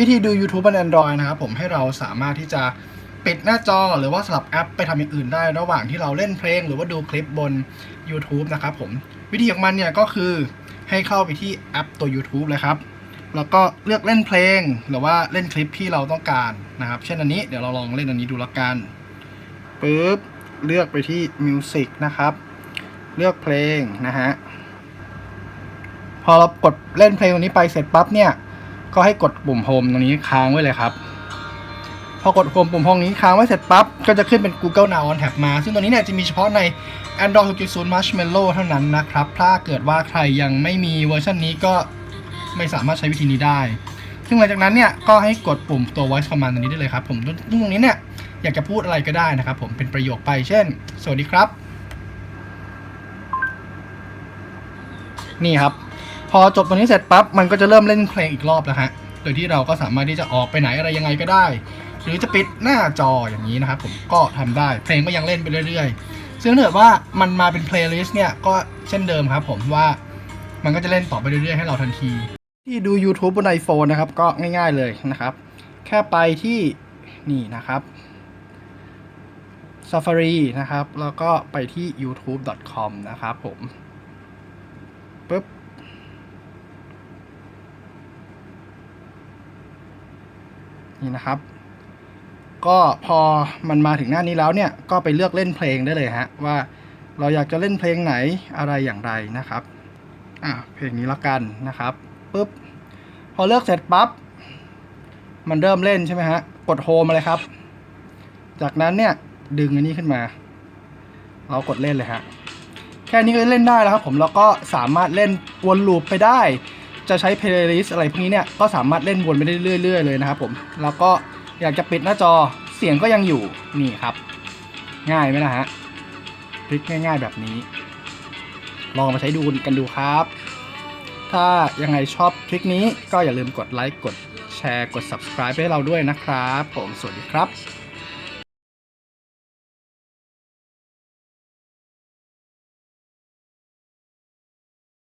วิธีดู YouTube บน Android นะครับผมให้เราสามารถที่จะปิดหน้าจอหรือว่าสลับแอปไปทำอย่างอื่นได้ ระหว่างที่เราเล่นเพลง หรือว่าดูคลิปบน YouTube นะครับผมวิธีของมันเนี่ยก็คือให้เข้าไปที่แอปตัว YouTube เลยครับแล้วก็เลือกเล่นเพลงหรือว่าเล่นคลิปที่เราต้องการนะครับ เช่นอันนี้เดี๋ยวเราลองเล่นอันนี้ดูละกันปึ๊บเลือกไปที่ Music นะครับ เลือกเพลงนะฮะพอเรากดเล่นเพลงตรงนี้ไปเสร็จปั๊บเนี่ย ก็ให้กดปุ่มโฮมตรงนี้ค้างไว้เลยครับ พอกดโฮมปุ่มโฮมนี้ค้างไว้เสร็จปั๊บ ก็จะขึ้นเป็น Google Now on Tab มา ซึ่งตัวนี้เนี่ยจะมีเฉพาะใน Android 6.0 Marshmallow เท่านั้นนะครับ ถ้าเกิดว่าใครยังไม่มีเวอร์ชันนี้ก็ไม่สามารถใช้วิธีนี้ได้ ซึ่งหลังจากนั้นเนี่ยก็ให้กดปุ่มตัว voice command ตรงนี้ได้เลยครับ ผมซึ่งตรงนี้เนี่ยอยากจะพูดอะไรก็ได้นะครับ ผมเป็นประโยคไป เช่น สวัสดีครับ นี่ครับ อจบตรงนี้เสร็จปั๊บมันก็จะเริ่มเล่นเพลงอีกรอบแล้วฮะ โดยที่เราก็สามารถที่จะออกไปไหนอะไรยังไงก็ได้ หรือจะปิดหน้าจออย่างนี้นะครับผมก็ทำได้เพลงก็ยังเล่นไปเรื่อยๆ ซึ่งถ้าเกิดว่ามันมาเป็นเพลย์ลิสต์เนี่ยก็เช่นเดิมครับผมว่ามันก็จะเล่นต่อไปเรื่อยๆให้เราทันที ที่ดู YouTube บน iPhone นะครับก็ง่ายๆเลยนะครับ แค่ไปที่นี่นะครับ Safari นะครับ แล้วก็ไปที่ youtube.com นะครับผมปึ๊บ นี่นะครับ ก็พอมันมาถึงหน้านี้แล้วเนี่ยก็ไปเลือกเล่นเพลงได้เลยฮะว่าเราอยากจะเล่นเพลงไหนอะไรอย่างไรนะครับอะเพลงนี้ละกันนะครับปุ๊บพอเลือกเสร็จปั๊บมันเริ่มเล่นใช่ไหมฮะกดโฮมมาเลยครับ จากนั้นเนี่ยดึงอันนี้ขึ้นมา เรากดเล่นเลยฮะแค่นี้ก็เล่นได้แล้วครับผมแล้วก็สามารถเล่นวนลูปไปได้ จะใช้เพลย์ลิสต์อะไรพวกนี้เนี่ยก็สามารถเล่นวนไปได้เรื่อยๆเลยนะครับผมแล้วก็อยากจะปิดหน้าจอเสียงก็ยังอยู่นี่ครับ ง่ายไหมนะฮะทริคง่ายๆแบบนี้ ลองมาใช้ดูกันดูครับ ถ้ายังไงชอบทริคนี้ก็อย่าลืมกดไลค์กดแชร์กด subscribe ให้เราด้วยนะครับ ผมสวัสดีครับ